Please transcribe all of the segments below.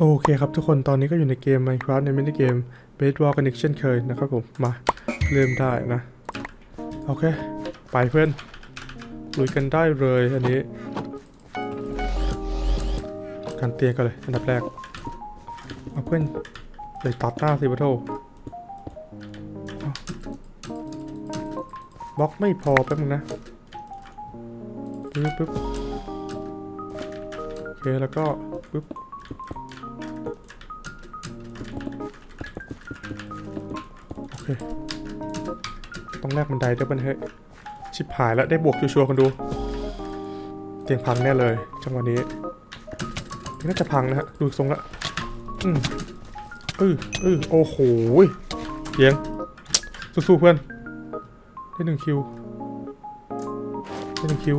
โอเคครับทุกคนตอนนี้ก็อยู่ในเกม Minecraft ในมินิเกม Bedrock กันอีกเช่นเคยนะครับผมมาเริ่มได้นะ โอเค ไปเพื่อนลุยกันได้เลยอันนี้ การเตียงกันเลยอันดับแรกเอาเพื่อนไปตัดหน้าสิบโทบล็อกไม่พอแป๊บนึงนะปึ๊บปึ๊บโอเคแล้วก็ปึ๊บ ต้องแลกบันไดด้วยบันเฮ้ยชิบหายแล้วได้บวกชัวร์ๆกันดู เตียงพังแน่เลยจังหวะนี้น่าจะพังนะฮะดูทรงละอืมเออเออโอ้โหเตียงสู้ๆเพื่อนได้หนึ่งคิวได้หนึ่งคิว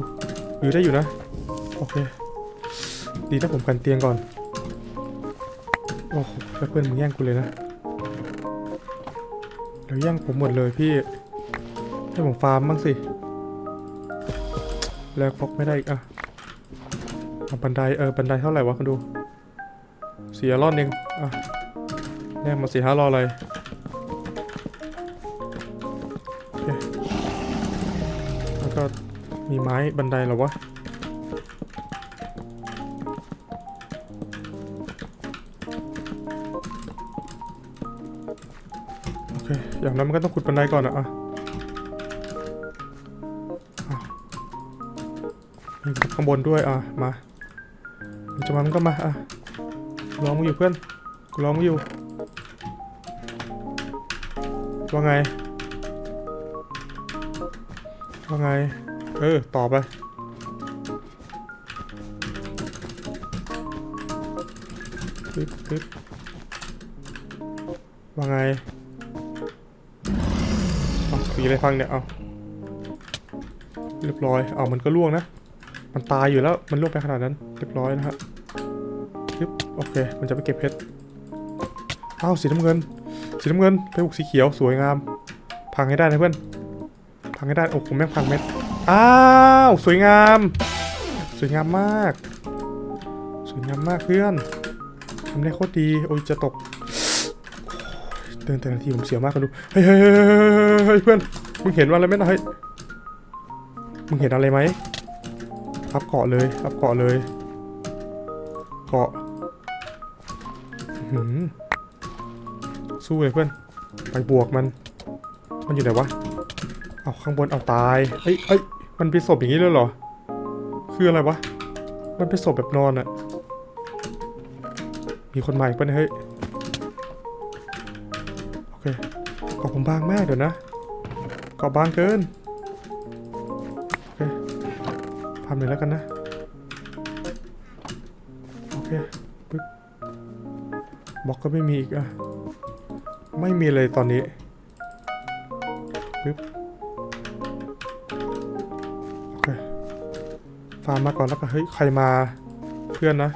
หรือได้อยู่นะ โอเค ดีถ้าผมกันเตียงก่อน โอ้โหแล้วเพื่อนมึงแย่งกูเลยนะเดี๋ยวแย่งผมหมดเลยพี่ ให้ผมฟาร์มบ้างสิแล้วฟอกไม่ได้อีกอะบันไดเออบันไดเท่าไหร่วะคุณดูเสียรอดเองอะแลกมาสี่ห้ารอดเลยโอเคแล้วก็มีไม้บันไดหรอวะโอเคอย่างนั้นมันก็ต้องขุดบันไดก่อนอะอะอะ ข้างบนด้วยอะมามันจะมามันก็มาอะกูรอมึงอยู่เพื่อนกูรอมึงอยู่ว่าไงว่าไงเออต่อไปปึ๊บปึ๊บว่าไงเอาสีอะไรฟังเนี่ยเอาเรียบร้อยเอามันก็ล่วงนะ มันตายอยู่แล้วมันล่วงไปขนาดนั้นเรียบร้อยนะฮะยึบโอเค มันจะไปเก็บเพชรอ้าวสีน้ำเงิน สีน้ำเงินไปบุกสีเขียวสวยงาม พังให้ได้นะเพื่อนพังให้ได้โอ้โหแม่งพังเม็ดอ้าวสวยงาม สวยงามมาก สวยงามมากเพื่อนทำได้โคตรดีโอ้ยจะตกเดินแต่ละทีผมเสียวมากกันดูเฮ้ยเฮ้ยเฮ้ยเฮ้ยเฮ้ยเพื่อนมึงเห็นว่าอะไรไหมนะเฮ้ยมึงเห็นอะไรไหม อัพเกาะเลยอัพเกาะเลย เกาะสู้เลยเพื่อน ไปบวกมัน มันอยู่ไหนวะ เอาข้างบนเอาตายเอ้ยเอ้ย มันเป็นศพอย่างนี้เลยเหรอ คืออะไรวะ มันเป็นศพแบบนอนอะมีคนใหม่ปะเนี่ยเฮ้ย โอเค เกาะผมบางมากเดี๋ยวนะ เกาะบางเกิน เลยแล้วกันนะ โอเคปึ๊บบล็อกก็ไม่มีอีกอะไม่มีเลยตอนนี้ปึ๊บโอเคฟาร์มมาก่อนแล้วก็เฮ้ยใครมาเพื่อนนะ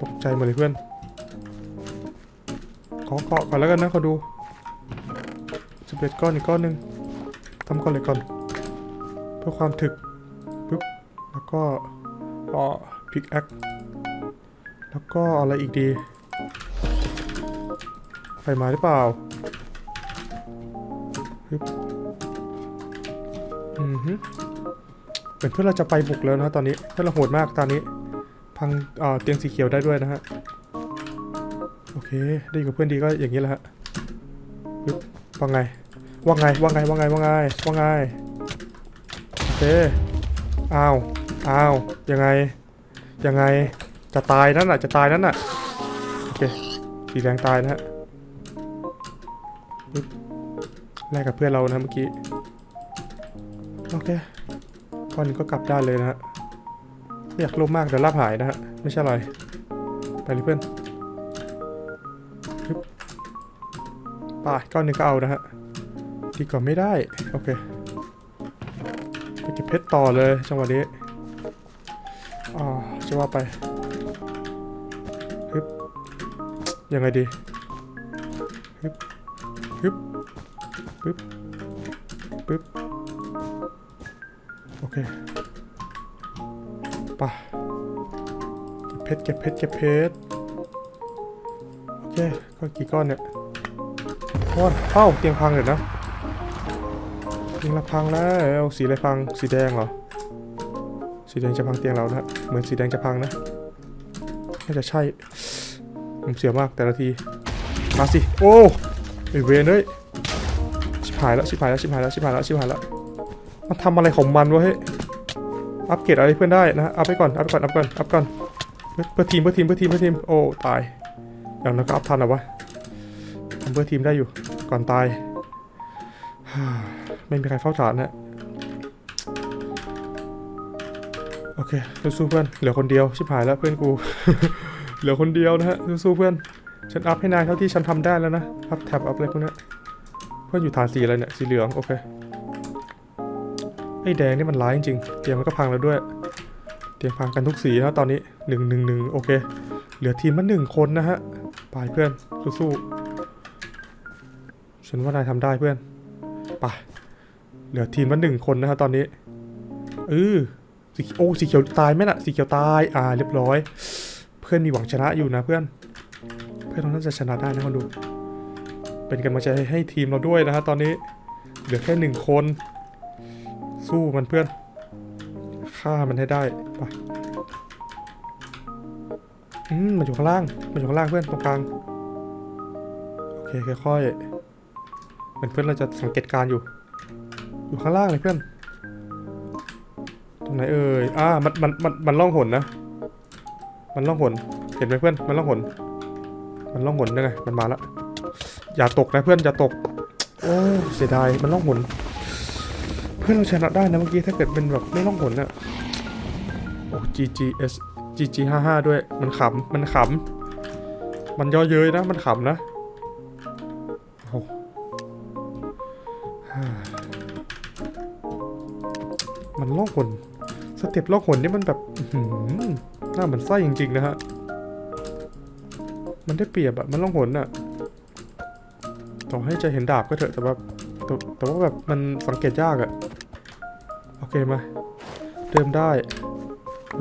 ตกใจหมดเลยเพื่อน ขอเกาะก่อนแล้วกันนะขอดูสิบเอ็ดก้อนอีกก้อนหนึ่งทำก้อนเลยก่อน เพื่อความถึก ก็อ๋อพิกแอคแล้วก็อะไรอีกดีไฟมาหรือเปล่าปึ๊บอือฮึเหมือนเพื่อนเราจะไปบุกแล้วนะตอนนี้เพื่อนเราโหดมากตอนนี้ พังเออเตียงสีเขียวได้ด้วยนะฮะ โอเค ได้อยู่กับเพื่อนดีก็อย่างนี้แหละฮะปึ๊บว่าไง ว่าไง ว่าไง ว่าไง ว่าไง ว่าไง โอเค อ้าว อ้าวยังไงยังไงจะตายนั่นน่ะจะตายนั่นน่ะโอเคสีแดงตายนะฮะแลกกับเพื่อนเรานะเมื่อกี้โอเคก้อนหนึงก็กลับได้เลยนะฮะไม่อยากลบมากเดี๋ยวลาบหายนะฮะไม่ใช่อะไรไปเลยเพื่อนป่าก้อนหนึงก็เอานะฮะดีกว่าไม่ได้ โอเคไปเก็บเพชรต่อเลยจังหวะนี้ ว่าไปฮึบยังไงดีฮึบฮึบปึ๊บปึ๊บโอเคป่ะเก็บเพชรเก็บเพชรเก็บเพชรเคก็กี่ก้อนเนี่ยก้อนเอ้าเตียงพังเลยนะเตียงเราพังแล้วสีอะไรพังสีแดงเหรอ สีแดงจะพังเตียงเรานะเหมือนสีแดงจะพังนะน่าจะใช่ผมเสียมากแต่ละทีมาสิโอ้ไอเวนเอ้ยชิบหายแล้วชิบหายแล้วชิบหายแล้วชิบหายแล้วชิบหายแล้วมันทำอะไรของมันวะเฮ้ยอัปเกรดอะไรเพื่อนได้นะอัพไปก่อนอัพไปก่อนอัพก่อนอัพก่อนเพื่อเพื่อทีมเพื่อทีมเพื่อทีมเพื่อทีมโอ้ตายอย่างนั้นก็อัพทันหรอวะทำเพื่อทีมได้อยู่ก่อนตายไม่มีใครเฝ้าฐานนะ เคสู้เพื่อนเหลือคนเดียวชิบหายแล้วเพื่อนกู เหลือคนเดียวนะฮะสู้เพื่อนฉันอัพให้นายเท่าที่ฉันทำได้แล้วนะอัพแท็บอัพอะไรพวกนี้เพื่อนอยู่ฐานสีอะไรเนี่ยสีเหลืองโอเคไอ้แดงนี่มันร้ายจริงๆเตียงมันก็พังแล้วด้วยเตียงพังกันทุกสีนะตอนนี้หนึ่งหนึ่งหนึ่งโอเค เหลือทีมมาหนึ่งคนนะฮะไปเพื่อนสู้ๆฉันว่านายทำได้เพื่อนไปเหลือทีมมาหนึ่งคนนะฮะตอนนี้เออ สีโอ้สีเขียวตายไหมน่ะสีเขียวตายอ่าเรียบร้อย เพื่อนมีหวังชนะอยู่นะเพื่อน เพื่อนเราน่าจะชนะได้นะคนดู เป็นกำลังใจให้ทีมเราด้วยนะฮะตอนนี้เหลือแค่หนึ่งคน สู้มันเพื่อนฆ่ามันให้ได้ไปอืมมันอยู่ข้างล่างมันอยู่ข้างล่างเพื่อนตรงกลางโอเคค่อยๆเหมือนเพื่อนเราจะสังเกตการอยู่ อยู่ข้างล่างเลยเพื่อน ไหนเอ่ยอ่ามันมันมันมันล่องหนนะ มันล่องหน เห็นไหมเพื่อน มันล่องหน มันล่องหนได้ไงมันมาแล้วอย่าตกนะเพื่อน อย่าตก โอ้ เสียดาย มันล่องหน เพื่อนเราชนะได้นะเมื่อกี้ถ้าเกิดเป็นแบบไม่ล่องหนน่ะโอ้ GGS GG 5 5ด้วย มันขำ มันขำ มันย่อเย้ยนะ มันขำนะโอ้มันล่องหน สเต็ปล่องหนนี่มันแบบหือน้ามันไส้จริงๆนะฮะ มันได้เปรียบอะมันล่องหนอะต่อให้จะเห็นดาบก็เถอะแต่ว่าแต่แต่ว่าแบบมันสังเกตยากอะโอเคมา เริ่มได้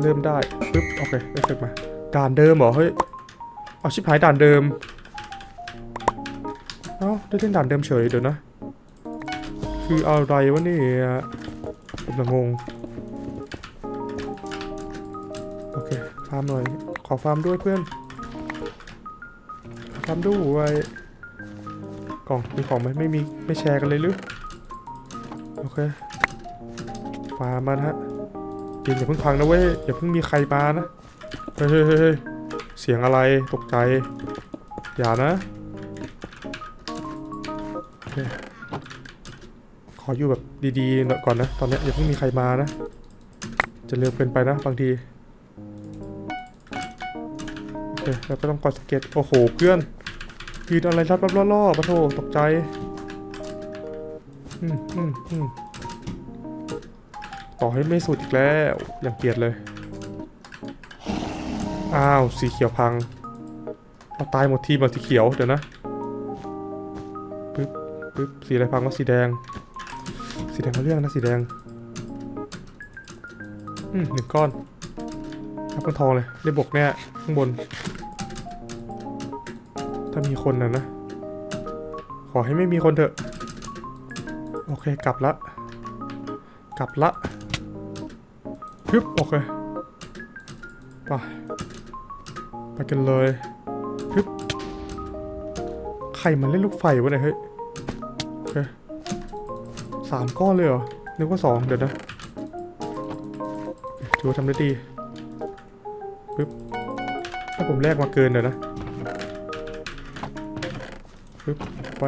เริ่มได้ปึ๊บโอเคได้เสร็จมาด่านเดิมเหรอเฮ้ยเอาชิบหายด่านเดิมเอ้าได้เล่นด่านเดิมเฉยเดี๋ยวนะ คืออะไรวะเนี่ยผมงงาร์มหน่อย ขอฟาร์มด้วยเพื่อนฟาร์มด้วยกล่องมีของไหมไม่มีไม่แชร์กันเลยหรือโอเคฟาร์มมานะฮะจริงอย่าเพิ่งพังนะเว้ยอย่าเพิ่งมีใครมานะเฮ้ยเฮ้ยเฮ้ยเสียงอะไรตกใจ อย่านะโอเคขออยู่แบบดีๆหน่อยก่อนนะ ตอนเนี้ยอย่าเพิ่งมีใครมานะ จะเร็วเกินไปนะบางที เคแล้วก็ต้องกดสเก็ตโอ้โหเพื่อนยืนอะไรรับรับล่อๆปะโถตกใจอืมอืมอืมต่อให้ไม่สุดอีกแล้วอย่างเกลียดเลย อ้าว สีเขียวพังเอาตายหมดทีมหมดสีเขียว เดี๋ยวนะปึ๊บปึ๊บสีอะไรพังวะสีแดง สีแดงเขาเรื่องนะสีแดง อืมหนึ่งก้อนรับเป็นทองเลยได้บกแน่ข้างบน ถ้ามีคนนะนะ ขอให้ไม่มีคนเถอะ โอเคกลับละ กลับละฮึบโอเคไปไปกันเลยฮึบใครมันเล่นลูกไฟวะเนี่ยเฮ้ยโอเคสามก้อนเลยเหรอ นึกว่าสองเดี๋ยวนะโอเคถือว่าทำได้ดีปึ๊บถ้าผมแลกมาเกินเดี๋ยวนะึบไป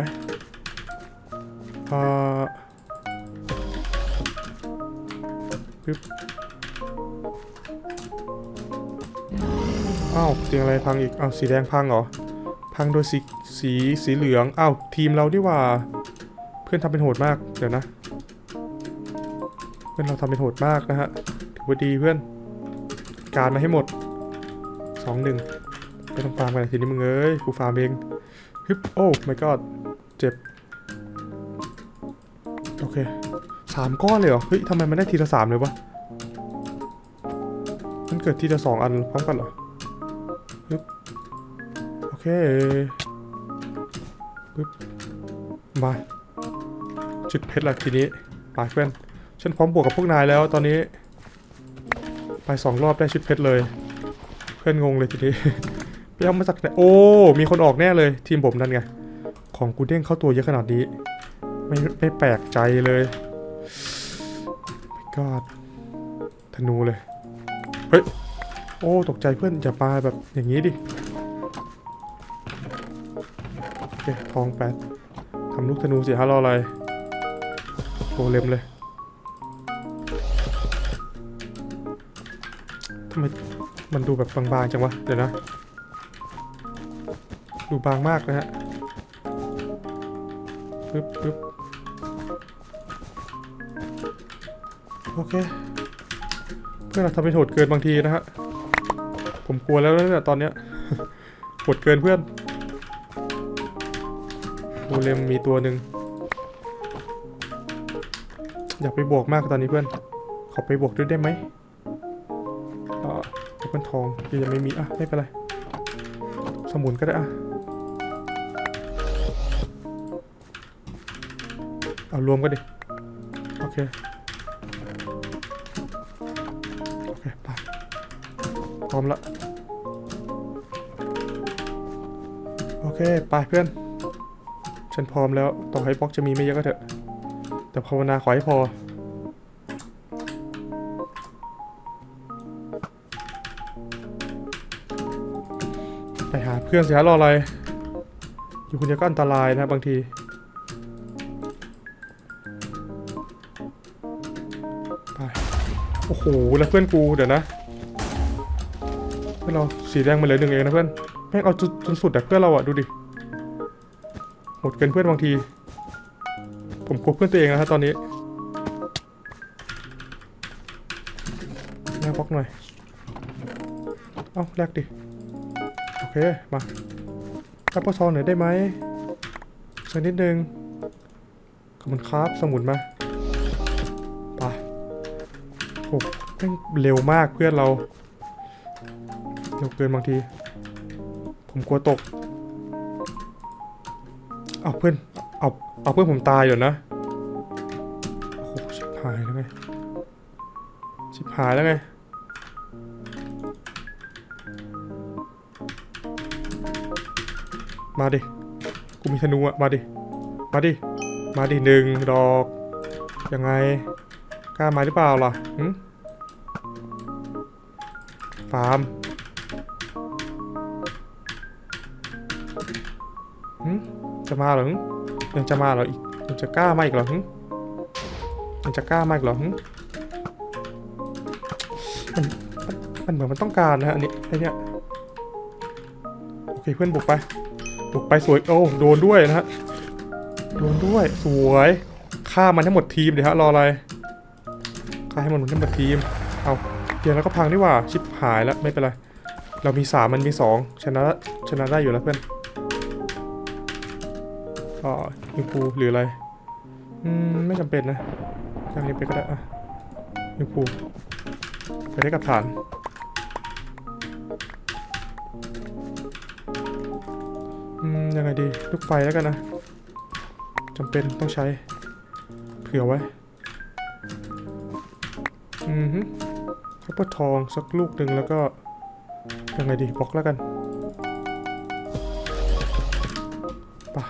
อ่าปึ๊บอ้าวเตียงอะไรพังอีกอ้าวสีแดงพังเหรอ พังโดยสีสีสีเหลืองอ้าวทีมเราดีกว่า เพื่อนทำเป็นโหดมาก เดี๋ยวนะ เพื่อนเราทำเป็นโหดมากนะฮะถือว่าดีเพื่อน การมาให้หมดสองหนึ่ง ไม่ต้องฟาร์มกันทีนี้มึงเอ้ยกูฟาร์มเองฮึบโอ้ my god เจ็บ โอเคสามก้อนเลยเหรอ เฮ้ยทำไมมันได้ทีละสามเลยวะ มันเกิดทีละสองอันพร้อมกันเหรอโอเคปึ๊บมาจุดเพชรละทีนี้ไปเพื่อนฉันพร้อมบวกกับพวกนายแล้วตอนนี้ ไปสองรอบได้ชุดเพชรเลย เพื่อนงงเลยทีนี้ ไปเอามาจากไหนโอ้ มีคนออกแน่เลย ทีมผมนั่นไง ของกูเด้งเข้าตัวเยอะขนาดนี้ ไม่ไม่แปลกใจเลยก็ธนูเลย เฮ้ย โอ้ ตกใจเพื่อนอย่าปาแบบอย่างนี้ดิโอเคทองแปดทำลูกธนูสิฮะรออะไรโกเลมเลยทำไมมันดูแบบบางๆจังวะ เดี๋ยวนะ ดูบางมากนะฮะปึ๊บปึ๊บโอเค เพื่อนเราทำเป็นโหดเกินบางทีนะฮะ ผมกลัวแล้วเนี่ยตอนเนี้ยโหดเกินเพื่อนโกเลมมีตัวหนึ่งอยากไปบวกมากตอนนี้เพื่อน ขอไปบวกด้วยได้ไหมอ่าเพื่อนทองยังไม่มีอะไม่เป็นไร สมุนก็ได้อะ เอารวมกันดิ โอเค โอเคไปพร้อมละโอเค ไปเพื่อน ฉันพร้อมแล้ว ต่อให้บล็อกจะมีไม่เยอะก็เถอะ แต่ภาวนาขอให้พอ ไปหาเพื่อนเสียรออะไร อยู่คนเดียวก็อันตรายนะบางที โอ้โหแล้วเพื่อนกูเดี๋ยวนะเพื่อนเราสีแดงมาเหลือหนึ่งเองนะเพื่อนแม่งเอาจนจนสุดอะเพื่อนเราอะดูดิโหดเกินเพื่อนบางที ผมกลัวเพื่อนตัวเองนะฮะตอนนี้แลกบล็อกหน่อยเอาแลกดิโอเคมารับปซองหน่อยได้ไหมสักนิดนึงขอบคุณครับสมุนมา โอ้แม่งเร็วมากเพื่อนเราเร็วเกินบางที ผมกลัวตก เอาเพื่อน เอาเอาเพื่อนผมตายอยู่นะ โอ้โหชิบหายแล้วไง ชิบหายแล้วไง มาดิ กูมีธนูอะมาดิ มาดิ มาดิหนึ่งดอก ยังไง กล้ามาหรือเปล่าล่ะฟาร์มจะมาเหรอยังจะมาเหรออีกยังจะกล้ามาอีกเหรอยังจะกล้ามาอีกเหรอมันมันมันเหมือนมันต้องการนะฮะอันนี้ไอเนี้ยโอเคเพื่อนบุกไป บุกไปสวยโอ้โดนด้วยนะฮะโดนด้วยสวยฆ่ามันทั้งหมดทีมเดี๋ยวฮะรออะไร ฆ่าให้มันหมดทั้งหมดทีม เอาเดี๋ยวแล้วก็พังดีกว่า ชิปหายแล้วไม่เป็นไร เรามีสามมันมีสองชนะชนะได้อยู่แล้วเพื่อนอ๋อยิงปูหรืออะไร อืม ไม่จำเป็นนะยังนี้ไปก็ได้อะยิงปูไปได้กับฐาน อืม ยังไงดี ลูกไฟแล้วกันนะจำเป็นต้องใช้ เผื่อไว้ ฮึข้าวโพดทองสักลูกหนึ่งแล้วก็ยังไงดีบล็อกแล้วกันไปะ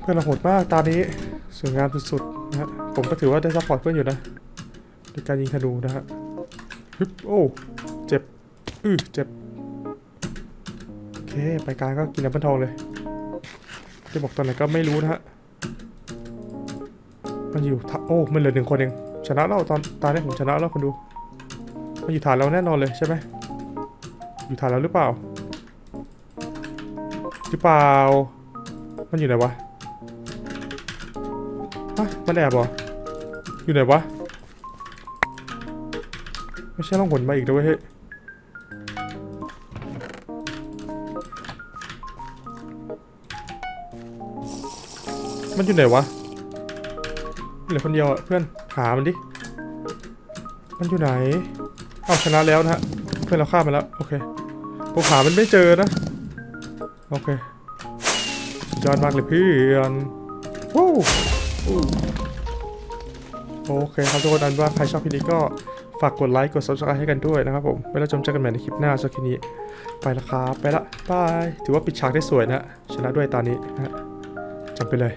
เพื่อนเราโหดมากตอนนี้สวยงามสุดๆนะฮะผมก็ถือว่าได้ซัพพอร์ตเพื่อนอยู่นะในการยิงธนูนะฮะฮึบโอ้เจ็บอือเจ็บโอเคไปกลางก็กินน้ำพันทองเลยจะบอกตอนไหนก็ไม่รู้นะฮะ มันอยู่โอ้มันเหลือหนึ่งคนเองชนะแล้วตอนตาเนี่ยผมชนะแล้วคนดู มันอยู่ฐานเราแน่นอนเลยใช่ไหมอยู่ฐานเราหรือเปล่าหรือเปล่า มันอยู่ไหนวะฮะมันแอบเหรออยู่ไหนวะไม่ใช่ล่องหนมาอีกด้วยเฮ้ยมันอยู่ไหนวะ เหลือคนเดียวอะเพื่อนหามันดิ มันอยู่ไหน เอาชนะแล้วนะฮะ เพื่อนเราฆ่ามันแล้ว โอเคผมหามันไม่เจอนะ โอเคยอดมากเลยเพื่อนวู้โอเคครับทุกคนอันว่าใครชอบคลิปนี้ก็ฝากกดไลค์กด subscribe ให้กันด้วยนะครับผมไว้แล้วชมเจอกันใหม่ในคลิปหน้าสำหรับคลิปนี้ ไปละครับ ไปละบาย ถือว่าปิดฉากได้สวยนะฮะชนะด้วยตานี้นะฮะจำไปเลย